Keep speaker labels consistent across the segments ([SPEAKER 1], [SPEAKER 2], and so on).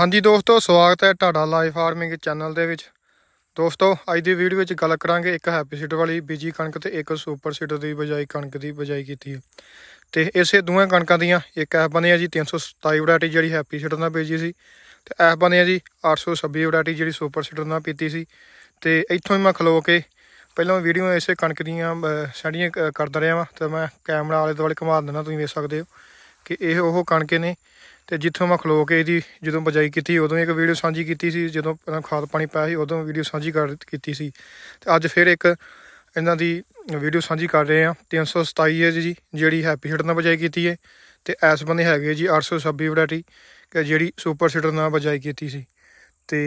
[SPEAKER 1] ਹਾਂਜੀ ਦੋਸਤੋ, ਸਵਾਗਤ ਹੈ ਤੁਹਾਡਾ ਲਾਈਵ ਫਾਰਮਿੰਗ ਚੈਨਲ ਦੇ ਵਿੱਚ। ਦੋਸਤੋ, ਅੱਜ ਦੀ ਵੀਡੀਓ ਵਿੱਚ ਗੱਲ ਕਰਾਂਗੇ ਇੱਕ ਹੈਪੀ ਸੀਡਰ ਵਾਲੀ, ਬੀਜੀ ਕਣਕ ਤੇ ਇੱਕ ਸੁਪਰ ਸੀਡਰ ਦੀ ਬਜਾਈ, ਕਣਕ ਦੀ ਬਜਾਈ ਕੀਤੀ ਹੈ। ਤੇ ਇਸੇ ਦੋਵੇਂ ਕਣਕਾਂ ਦੀਆਂ, ਇੱਕ ਐਪ ਬਣੀ ਆ ਜੀ 327 ਵੈਰਾਈਟੀ ਜਿਹੜੀ ਹੈਪੀ ਸੀਡਰ ਨਾਲ ਬੀਜੀ ਸੀ, ਤੇ ਐਪ ਬਣੀ ਆ ਜੀ 826 ਵੈਰਾਈਟੀ ਜਿਹੜੀ ਸੁਪਰ ਸੀਡਰ ਨਾਲ ਪੀਤੀ ਸੀ। ਤੇ ਇੱਥੋਂ ਹੀ ਮੈਂ ਖਲੋ ਕੇ ਪਹਿਲਾਂ ਵੀਡੀਓ ਇਸੇ ਕਣਕ ਦੀਆਂ ਸਟਡੀਆਂ ਕਰਦਾ ਰਿਹਾ ਵਾਂ, ਤੇ ਮੈਂ ਕੈਮਰਾ ਆਲੇ ਦੁਆਲੇ ਘੁਮਾ ਦਿੰਦਾ, ਤੁਸੀਂ ਵੇਖ ਸਕਦੇ ਹੋ ਕਿ ਇਹ ਉਹ ਕਣਕੇ ਨੇ ਤੇ ਜਿੱਥੋਂ ਮੈਂ ਖਲੋ ਕੇ ਇਹਦੀ ਜਦੋਂ ਬਜਾਈ ਕੀਤੀ, ਉਦੋਂ ਇੱਕ ਵੀਡੀਓ ਸਾਂਝੀ ਕੀਤੀ ਸੀ, ਜਦੋਂ ਪਹਿਲਾਂ ਖਾਦ ਪਾਣੀ ਪਾਇਆ ਸੀ, ਉਦੋਂ ਵੀਡੀਓ ਸਾਂਝੀ ਕਰ ਕੀਤੀ ਸੀ। ਤੇ ਅੱਜ ਫਿਰ ਇੱਕ ਇਹਨਾਂ ਦੀ ਵੀਡੀਓ ਸਾਂਝੀ ਕਰ ਰਹੇ ਆ 327 ਹੈ ਜੀ, ਜਿਹੜੀ ਹੈਪੀ ਹਿੱਟ ਨਾਲ ਬਜਾਈ ਕੀਤੀ ਹੈ, ਤੇ ਐਸ ਬੰਦੇ ਹੈਗੇ ਜੀ 826 ਵੈਰਾਈਟੀ ਕਿ ਜਿਹੜੀ ਸੁਪਰ ਸੀਡਰ ਨਾਲ ਬਜਾਈ ਕੀਤੀ ਸੀ। ਤੇ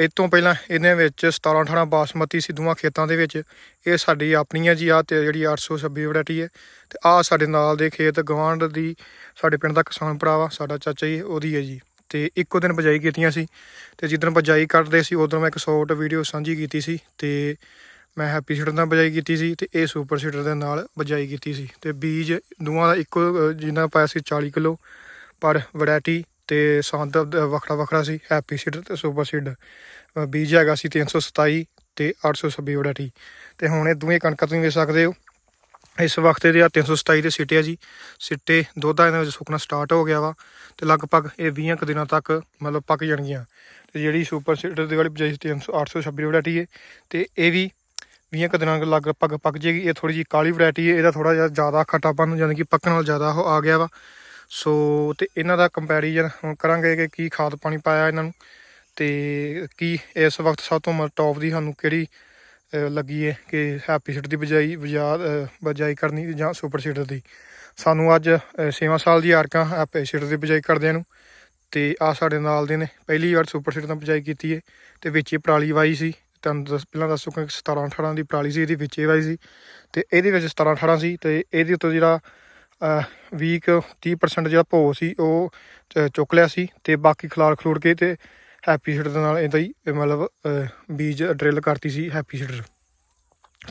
[SPEAKER 1] ਇਹ ਤੋਂ ਪਹਿਲਾਂ ਇਹਨਾਂ ਵਿੱਚ 17 18 ਬਾਸਮਤੀ ਸੀ ਦੋਵਾਂ ਖੇਤਾਂ ਦੇ ਵਿੱਚ ਇਹ ਸਾਡੀ ਆਪਣੀ ਹੈ ਜੀ ਆ ਤੇ ਜਿਹੜੀ 826 ਵੈਰਾਈਟੀ ਹੈ ਤੇ ਆ ਸਾਡੇ ਨਾਲ ਦੇ ਖੇਤ ਗਵਾਂਢ ਦੀ ਸਾਡੇ ਪਿੰਡ ਦਾ ਕਿਸਾਨ ਭਰਾ ਵਾ ਸਾਡਾ ਚਾਚਾ ਜੀ ਉਹਦੀ ਹੈ ਜੀ। ਤੇ ਇੱਕੋ ਦਿਨ ਬਜਾਈ ਕੀਤੀਆਂ ਸੀ ਤੇ ਜਿੱਦਣ ਬਜਾਈ ਕਰਦੇ ਸੀ ਉਦੋਂ ਮੈਂ ਇੱਕ ਸ਼ਾਰਟ ਵੀਡੀਓ ਸਾਂਝੀ ਕੀਤੀ ਸੀ ਤੇ ਮੈਂ ਹੈਪੀ ਸੀਡਰ ਨਾਲ ਬਜਾਈ ਕੀਤੀ ਸੀ ਤੇ ਇਹ ਸੁਪਰ ਸੀਡਰ ਦੇ ਨਾਲ ਬਜਾਈ ਕੀਤੀ ਸੀ। ਤੇ ਬੀਜ ਦੋਵਾਂ ਦਾ ਇੱਕੋ ਅ, ਜਿੰਨਾ ਪਾਇਆ ਸੀ 40 ਕਿਲੋ ਪਰ ਵੈਰਾਈਟੀ ਤੇ ਸੰਦ ਵੱਖਰਾ ਵੱਖਰਾ ਸੀ ਹੈਪੀ ਸੀਡਰ ਤੇ ਸੁਪਰ ਸੀਡਰ ਬੀਜ ਹੈਗਾ ਸੀ 327 ਤੇ 826 ਵੈਰਾਈਟੀ ਤੇ ਹੁਣ ਇਹ ਦੋਵੇਂ ਕਣਕਾਂ ਤੁਸੀਂ ਵੇਖ ਸਕਦੇ ਹੋ। ਇਸ ਵਕਤ ਇਹਦੇ ਆ 327 ਦੇ ਸਿੱਟੇ ਆ ਜੀ। ਸਿੱਟੇ ਦੋਧਾ ਇਹਨਾਂ ਵਿੱਚ ਸੁੱਕਣਾ ਸਟਾਰਟ ਹੋ ਗਿਆ ਵਾ ਤੇ ਲਗਭਗ ਇਹ 20 ਕੁ ਦਿਨਾਂ ਤੱਕ ਮਤਲਬ ਪੱਕ ਜਾਣਗੀਆਂ। ਤੇ ਜਿਹੜੀ ਸੁਪਰ ਸੀਡਰ ਦੀ ਵਾਲੀ ਬਜਾਈ 300 826 ਵੈਰਾਈਟੀ ਹੈ ਤੇ ਇਹ ਵੀ 20 ਕੁ ਦਿਨਾਂ ਲਗਭਗ ਪੱਕ ਜੇਗੀ। ਇਹ ਥੋੜੀ ਜਿਹੀ ਕਾਲੀ ਵੈਰਾਈਟੀ ਹੈ ਇਹਦਾ ਥੋੜਾ ਜਿਹਾ ਜ਼ਿਆਦਾ ਖੱਟਾਪਨ, ਯਾਨੀ ਕਿ ਪੱਕਣ ਨਾਲ ਜ਼ਿਆਦਾ ਉਹ ਆ ਗਿਆ ਵਾ। ਸੋ ਤੇ ਇਹਨਾਂ ਦਾ ਕੰਪੈਰੀਜ਼ਨ ਹੁਣ ਕਰਾਂਗੇ ਕਿ ਕੀ ਖਾਦ ਪਾਣੀ ਪਾਇਆ ਇਹਨਾਂ ਨੂੰ ਤੇ ਕੀ ਇਸ ਵਕਤ ਸਭ ਤੋਂ ਟੌਪ ਦੀ ਸਾਨੂੰ ਕਿਹੜੀ ਲੱਗੀ ਹੈ ਕਿ ਹੈਪੀ ਸੀਡ ਦੀ ਬਜਾਈ, ਬਜਾ, ਅਹ, ਬਜਾਈ ਕਰਨੀ ਜਾਂ ਸੁਪਰ ਸੀਡਰ ਦੀ। ਸਾਨੂੰ ਅੱਜ 6ਵਾਂ ਸਾਲ ਦੀ ਆਰਕਾਂ ਹੈਪੀ ਸੀਡਰ ਦੀ ਬਜਾਈ ਕਰਦਿਆਂ ਨੂੰ ਤੇ ਆ ਸਾਡੇ ਨਾਲ ਦੇ ਨੇ। ਪਹਿਲੀ ਵਾਰ ਸੁਪਰ ਸੀਡਰ ਨਾਲ ਬਜਾਈ ਕੀਤੀ ਹੈ ਤੇ ਵਿੱਚ ਇਹ ਪਰਾਲੀ ਵਾਈ ਸੀ। ਤੁਹਾਨੂੰ ਦੱਸ, ਪਹਿਲਾਂ ਦੱਸੋ ਕਿ 17 18 ਦੀ ਪਰਾਲੀ ਸੀ, ਇਹਦੀ ਵਿੱਚ ਇਹ ਵਾਈ ਸੀ। ਤੇ ਇਹਦੇ ਵਿੱਚ 17 18 ਸੀ ਤੇ ਇਹਦੇ ਉੱਤੇ ਜਿਹੜਾ ਵੀਕ 30% ਜਿਹੜਾ ਭੋ ਸੀ, ਉਹ ਚੁੱਕ ਲਿਆ ਸੀ ਤੇ ਬਾਕੀ ਖਲਾਰ ਖਲੂੜ ਕੇ ਤੇ ਹੈਪੀ ਸੀਡਰ ਦੇ ਨਾਲ ਇਹਦਾ ਹੀ ਮਤਲਬ ਬੀਜ ਡਰਿਲ ਕਰਤੀ ਸੀ ਹੈਪੀ ਸੀਡਰ।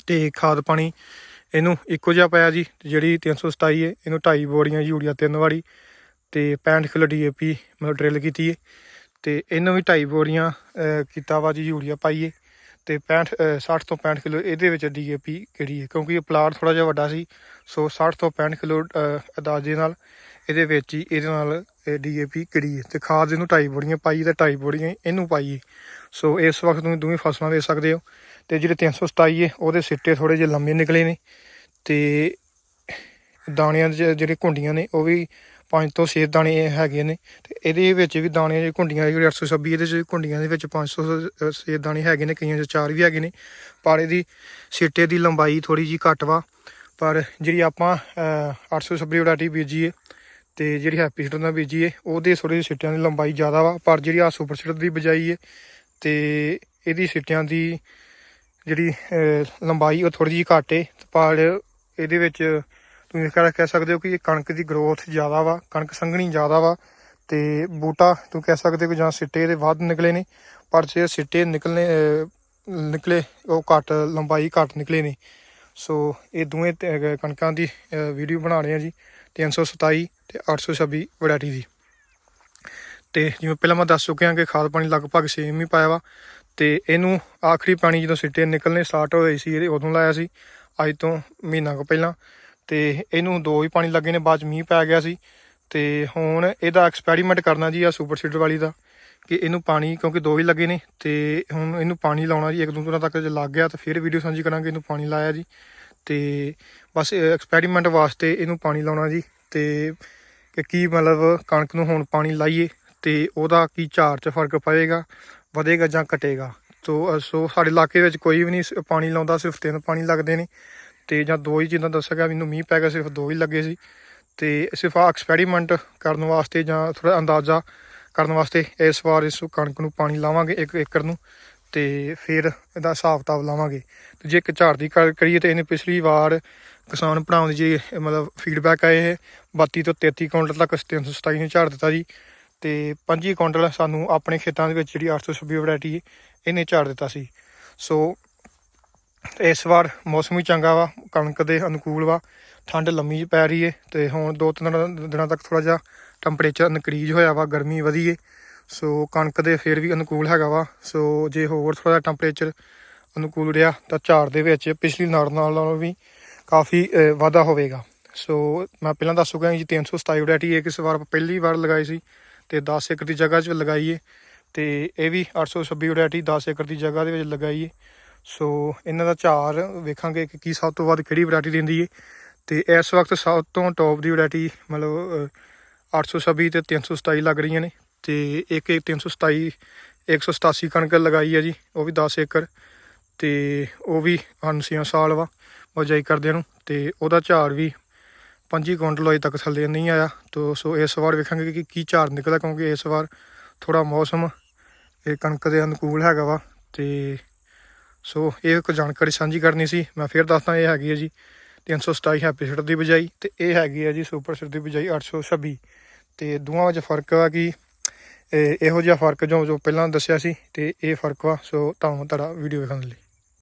[SPEAKER 1] ਤੇ ਖਾਦ ਪਾਣੀ ਇਹਨੂੰ ਇੱਕੋ ਜਿਹਾ ਪਾਇਆ ਜੀ ਤੇ ਜਿਹੜੀ 327 ਹੈ ਇਹਨੂੰ 2.5 ਬੋਰੀਆਂ ਯੂਰੀਆ ਤਿੰਨ ਵਾਰੀ ਤੇ 65 ਕਿਲੋ ਡੀਏਪੀ ਮਤਲਬ ਡਰਿਲ ਕੀਤੀ ਹੈ ਤੇ ਇਹਨੂੰ ਵੀ 2.5 ਬੋਰੀਆਂ ਕੀਤਾ ਵਾ ਜੀ ਯੂਰੀਆ ਪਾਈਏ ਤੇ 65 ਅਹ, 60 ਤੋਂ 65 ਕਿਲੋ ਇਹਦੇ ਵਿੱਚ ਡੀਏਪੀ ਕਿਹੜੀ ਹੈ? ਕਿਉਂਕਿ ਇਹ ਪਲਾਟ ਥੋੜਾ ਜਿਹਾ ਵੱਡਾ ਸੀ ਸੋ 60 ਤੋਂ 65 ਕਿਲੋ ਅਹ, ਅੰਦਾਜ਼ੇ ਨਾਲ ਇਹਦੇ ਵਿੱਚ ਹੀ ਇਹਦੇ ਨਾਲ ਡੀਏਪੀ ਕਿਹੜੀ ਹੈ? ਤੇ ਖਾਦ ਇਹਨੂੰ 2.5 ਬੋਰੀਆਂ ਪਾਈ ਤੇ 2.5 ਬੋਰੀਆਂ ਇਹਨੂੰ ਪਾਈਏ ਸੋ ਇਸ ਵਕਤ ਤੁਸੀਂ ਦੋਵੇਂ ਫਸਲਾਂ ਵੇਖ ਸਕਦੇ ਹੋ। ਤੇ ਜਿਹੜੇ 327 ਹੈ ਉਹਦੇ ਸਿੱਟੇ ਥੋੜੇ ਜਿਹੇ ਲੰਮੇ ਨਿਕਲੇ ਨੇ ਤੇ ਦਾਣਿਆਂ ਦੇ ਜਿਹੜੇ ਘੁੰਡੀਆਂ ਨੇ ਉਹ ਵੀ ਪੰਜ ਤੋਂ 6 ਦਾਣੇ ਹੈਗੇ ਨੇ ਤੇ ਇਹਦੇ ਵਿੱਚ ਵੀ ਦਾਣੇ ਜਿਹੜੇ ਘੁੰਡੀਆਂ ਜਿਹੜੇ 826 ਇਹਦੇ ਚ ਘੁੰਡੀਆਂ ਦੇ ਵਿੱਚ 500 6 ਦਾਣੇ ਹੈਗੇ ਨੇ ਕਈਆਂ ਚ ਚਾਰ ਵੀ ਹੈਗੇ ਨੇ। ਪਰ ਇਹਦੀ ਸਿੱਟੇ ਦੀ ਲੰਬਾਈ ਥੋੜੀ ਜੀ ਘੱਟ ਵਾ। ਪਰ ਜਿਹੜੀ ਆਪਾਂ ਅਹ, 826 ਵੈਰਾਈਟੀ ਬੀਜੀ ਹੈ ਤੇ ਜਿਹੜੀ ਹੈਪੀ ਸੀਡਰ ਨਾਲ ਬੀਜੀ ਹੈ ਉਹਦੇ ਥੋੜੀ ਜਿਹੀ ਸਿੱਟਿਆਂ ਦੀ ਲੰਬਾਈ ਜ਼ਿਆਦਾ ਵਾ। ਪਰ ਜਿਹੜੀ ਆ ਸੁਪਰ ਸੀਡਰ ਦੀ ਬਜਾਈ ਹੈ ਤੇ ਇਹਦੀ ਸਿੱਟਿਆਂ ਦੀ ਜਿਹੜੀ ਲੰਬਾਈ ਉਹ ਥੋੜੀ ਜਿਹੀ ਘੱਟ ਹੈ ਪਰ ਇਹਦੇ ਵਿੱਚ ਤੁਸੀਂ ਕਹਿ ਕਹਿ ਸਕਦੇ ਹੋ ਕਿ ਇਹ ਕਣਕ ਦੀ ਗਰੋਥ ਜ਼ਿਆਦਾ ਵਾ, ਕਣਕ ਸੰਘਣੀ ਜ਼ਿਆਦਾ ਵਾ ਤੇ ਬੂਟਾ ਤੂੰ ਕਹਿ ਸਕਦੇ ਹੋ ਕਿ ਜਾਂ ਸਿੱਟੇ ਦੇ ਵੱਧ ਨਿਕਲੇ ਨੇ, ਪਰ ਜੇ ਸਿੱਟੇ ਨਿਕਲਨੇ ਨਿਕਲੇ, ਉਹ ਘੱਟ, ਲੰਬਾਈ ਘੱਟ ਨਿਕਲੇ ਨੇ। ਸੋ ਇਹ ਦੋਵੇਂ ਕਣਕਾਂ ਦੀ ਵੀਡੀਓ ਬਣਾ ਰਹੇ ਆ ਜੀ 327 ਤੇ 826 ਵੈਰਾਈਟੀ ਦੀ। ਤੇ ਜਿਵੇਂ ਪਹਿਲਾਂ ਮੈਂ ਦੱਸ ਚੁੱਕਿਆ ਕਿ ਖਾਦ ਪਾਣੀ ਲਗਭਗ ਸੇਮ ਹੀ ਪਾਇਆ ਵਾ, ਤੇ ਇਹਨੂੰ ਆਖਰੀ ਪਾਣੀ ਜਦੋਂ ਸਿੱਟੇ ਨਿਕਲਨੇ ਸਟਾਰਟ ਹੋਏ ਸੀ, ਇਹਦੇ ਉਦੋਂ ਲਾਇਆ ਸੀ, ਅੱਜ ਤੋਂ ਮਹੀਨਾ ਕੁ ਪਹਿਲਾਂ। ਤੇ ਇਹਨੂੰ ਦੋ ਹੀ ਪਾਣੀ ਲੱਗੇ ਨੇ, ਬਾਅਦ ਚ ਮੀਂਹ ਪੈ ਗਿਆ ਸੀ। ਤੇ ਹੁਣ ਇਹਦਾ ਐਕਸਪੈਰੀਮੈਂਟ ਕਰਨਾ ਜੀ ਆ ਸੁਪਰ ਸੀਡਰ ਵਾਲੀ ਦਾ, ਕਿ ਇਹਨੂੰ ਪਾਣੀ, ਕਿਉਂਕਿ ਦੋ ਹੀ ਲੱਗੇ ਨੇ, ਤੇ ਹੁਣ ਇਹਨੂੰ ਪਾਣੀ ਲਾਉਣਾ ਜੀ, ਇੱਕ ਦੋ ਦਿਨਾਂ ਤੱਕ ਜੇ ਲੱਗ ਗਿਆ ਤਾਂ ਫਿਰ ਵੀਡੀਓ ਸਾਂਝੀ ਕਰਾਂਗੇ, ਇਹਨੂੰ ਪਾਣੀ ਲਾਇਆ ਜੀ। ਤੇ ਬਸ ਐਕਸਪੈਰੀਮੈਂਟ ਵਾਸਤੇ ਇਹਨੂੰ ਪਾਣੀ ਲਾਉਣਾ ਜੀ, ਤੇ ਕਿ ਕੀ ਮਤਲਬ ਕਣਕ ਨੂੰ ਹੁਣ ਪਾਣੀ ਲਾਈਏ, ਤੇ ਉਹਦਾ ਕੀ ਝਾੜ 'ਚ ਫ਼ਰਕ ਪਵੇਗਾ ਵਧੇਗਾ ਜਾਂ ਘਟੇਗਾ। ਸੋ ਸੋ ਸਾਡੇ ਇਲਾਕੇ ਵਿੱਚ ਕੋਈ ਵੀ ਨਹੀਂ ਸ- ਪਾਣੀ ਲਾਉਂਦਾ, ਸਿਰਫ ਤਿੰਨ ਪਾਣੀ ਲੱਗਦੇ ਨੇ। ਤੇ ਜਾਂ ਦੋ ਹੀ ਜਿੱਦਾਂ ਦੱਸਿਆ ਗਿਆ, ਮੈਨੂੰ ਮੀਂਹ ਪੈ ਗਿਆ, ਸਿਰਫ ਦੋ ਹੀ ਲੱਗੇ ਸੀ। ਤੇ ਸਿਰਫ ਆ ਐਕਸਪੈਰੀਮੈਂਟ ਕਰਨ ਵਾਸਤੇ ਜਾਂ ਥੋੜਾ ਅੰਦਾਜ਼ਾ ਕਰਨ ਵਾਸਤੇ ਇਸ ਵਾਰ ਇਸ ਕਣਕ ਨੂੰ ਪਾਣੀ ਲਾਵਾਂਗੇ ਇੱਕ ਏਕੜ ਨੂੰ ਤੇ ਫਿਰ ਇਹਦਾ ਹਿਸਾਬ ਕਿਤਾਬ ਲਾਵਾਂਗੇ। ਤੇ ਜੇ ਇੱਕ ਝਾੜ ਦੀ ਗੱਲ ਕਰੀਏ ਤੇ ਇਹਨੇ ਪਿਛਲੀ ਵਾਰ ਕਿਸਾਨ ਭਰਾਵਾਂ ਦੀ ਜੀ ਮਤਲਬ ਫੀਡਬੈਕ ਆਏ ਹੈ 32 ਤੋਂ 33 ਕੁਇੰਟਲ ਤੱਕ 327 ਨੂੰ ਝਾੜ ਦਿੱਤਾ ਜੀ। ਤੇ 25 ਕੁਇੰਟਲ ਸਾਨੂੰ ਆਪਣੇ ਖੇਤਾਂ ਦੇ ਵਿੱਚ ਜਿਹੜੀ 826 ਵੈਰਾਈਟੀ ਹੈ, ਇਹਨੇ ਝਾੜ ਦਿੱਤਾ ਸੀ। ਸੋ ਇਸ ਵਾਰ ਮੌਸਮ ਵੀ ਚੰਗਾ ਵਾ, ਕਣਕ ਦੇ ਅਨੁਕੂਲ ਵਾ, ਠੰਡ ਲੰਮੀ ਪੈ ਰਹੀ ਏ ਤੇ ਹੁਣ ਦੋ ਤਿੰਨ ਦਿਨਾਂ- ਦਿਨਾਂ ਤੱਕ ਥੋੜਾ ਜਿਹਾ ਟੈਂਪਰੇਚਰ ਇਨਕਰੀਜ਼ ਹੋਇਆ ਵਾ, ਗਰਮੀ ਵਧੀ ਏ ਸੋ ਕਣਕ ਦੇ ਫੇਰ ਵੀ ਅਨੁਕੂਲ ਹੈਗਾ ਵਾ, ਸੋ ਜੇ ਹੋਰ ਥੋੜਾ ਟੈਂਪਰੇਚਰ ਅਨੁਕੂਲ ਰਿਹਾ ਤਾਂ ਝਾੜ ਦੇ ਵਿੱਚ ਪਿਛਲੀ ਨਾੜ ਨਾਲੋਂ ਵੀ ਕਾਫੀ ਵਾਧਾ ਹੋਵੇਗਾ। ਸੋ ਮੈਂ ਪਹਿਲਾਂ ਦੱਸ ਚੁੱਕਾ ਜੀ 327 ਵੈਰਾਈਟੀ ਇੱਕ ਇਸ ਵਾਰ ਪਹਿਲੀ ਵਾਰ ਲਗਾਈ ਸੀ ਤੇ 10 ਏਕੜ ਦੀ ਜਗ੍ਹਾ 'ਚ ਲਗਾਈਏ ਤੇ ਇਹ ਵੀ 826 ਵੈਰਾਈਟੀ 10 ਏਕੜ ਦੀ ਜਗ੍ਹਾ ਦੇ ਵਿੱਚ ਲਗਾਈਏ ਸੋ ਇਹਨਾਂ ਦਾ ਝਾਰ ਵੇਖਾਂਗੇ ਕਿ ਕੀ ਸਭ ਤੋਂ ਵੱਧ ਕਿਹੜੀ ਵੈਰਾਈਟੀ ਦਿੰਦੀ ਏ। ਤੇ ਇਸ ਵਕਤ ਸਭ ਤੋਂ ਟੌਪ ਦੀ ਵੈਰਾਈਟੀ ਮਤਲਬ ਅ, 826 ਤੇ 327 ਲੱਗ ਰਹੀਆਂ ਨੇ। ਤੇ ਇੱਕ ਇੱਕ 327 187 ਕਣਕ ਲਗਾਈ ਹੈ ਜੀ ਉਹ ਵੀ 10 ਏਕੜ। ਤੇ ਉਹ ਵੀ ਅਨਸੀਆਂ ਸਾਲ ਵਾ ਬਜਾਈ ਕਰਦਿਆਂ ਨੂੰ। ਤੇ ਉਹਦਾ ਝਾੜ ਵੀ 25 ਕੁਇੰਟਲ ਅਜੇ ਤੱਕ ਥੱਲੇ ਨਹੀਂ ਆਇਆ। ਤੋ ਸੋ ਇਸ ਵਾਰ ਵੇਖਾਂਗੇ ਕਿ ਕੀ ਝਾੜ ਨਿਕਲਦਾ ਕਿਉਂਕਿ ਇਸ ਵਾਰ ਥੋੜਾ ਮੌਸਮ ਇਹ ਕਣਕ ਦੇ ਅਨੁਕੂਲ ਹੈਗਾ ਵਾ। ਤੇ ਸੋ ਇਹ ਇੱਕ ਜਾਣਕਾਰੀ ਸਾਂਝੀ ਕਰਨੀ ਸੀ। ਮੈਂ ਫਿਰ ਦੱਸਦਾ, ਇਹ ਹੈਗੀ ਹੈ ਜੀ 327 ਹੈਪੀ ਸੀਡ ਦੀ ਬਜਾਈ ਤੇ ਇਹ ਹੈਗੀ ਹੈ ਜੀ ਸੁਪਰ ਸੀਡ ਦੀ ਬਜਾਈ 826 ਤੇ ਦੋਵਾਂ ਵਿੱਚ ਫ਼ਰਕ ਵਾ ਕਿ ਇਹੋ ਜਿਹਾ ਫ਼ਰਕ ਜੋ ਜੋ ਪਹਿਲਾਂ ਦੱਸਿਆ ਸੀ ਤੇ ਇਹ ਫ਼ਰਕ ਵਾ। ਸੋ ਤੁਹਾਨੂੰ ਤੁਹਾਡਾ ਵੀਡੀਓ ਵੇਖਣ ਲਈ।